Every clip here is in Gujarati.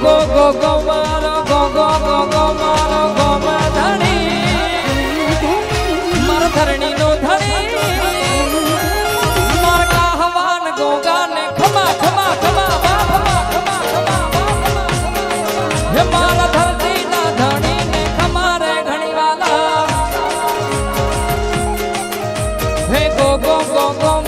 ગો મારો, ગો ગો ગો ગો, મારો, ગો, માં ધણી. મારો ધરણી નો ધણી. માર કાહવાન ગોગાને ખમા ખમા ખમા ખમા ખમા ખમા ખમા. ખમા હે મારા ધરતી ના ધણીને ખમા રે ઘણી વાલા હે ગો ગો ગો ગો ગો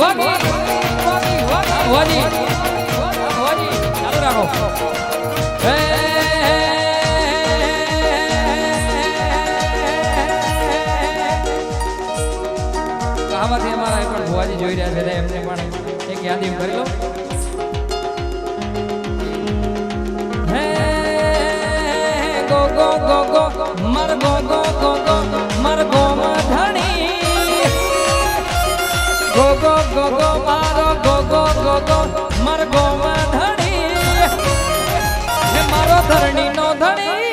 વાગી વાગી વાગી વાગી ચાલુ રાખો. હે આમાંથી અમારા પણ ભુવાજી જોઈ રહ્યા છે એમને પણ એક યાદી કરી લો. ગોગો મારો ગોગો ગોગો મારો ગોમાં ધણી મારો ધરણીનો ધણી.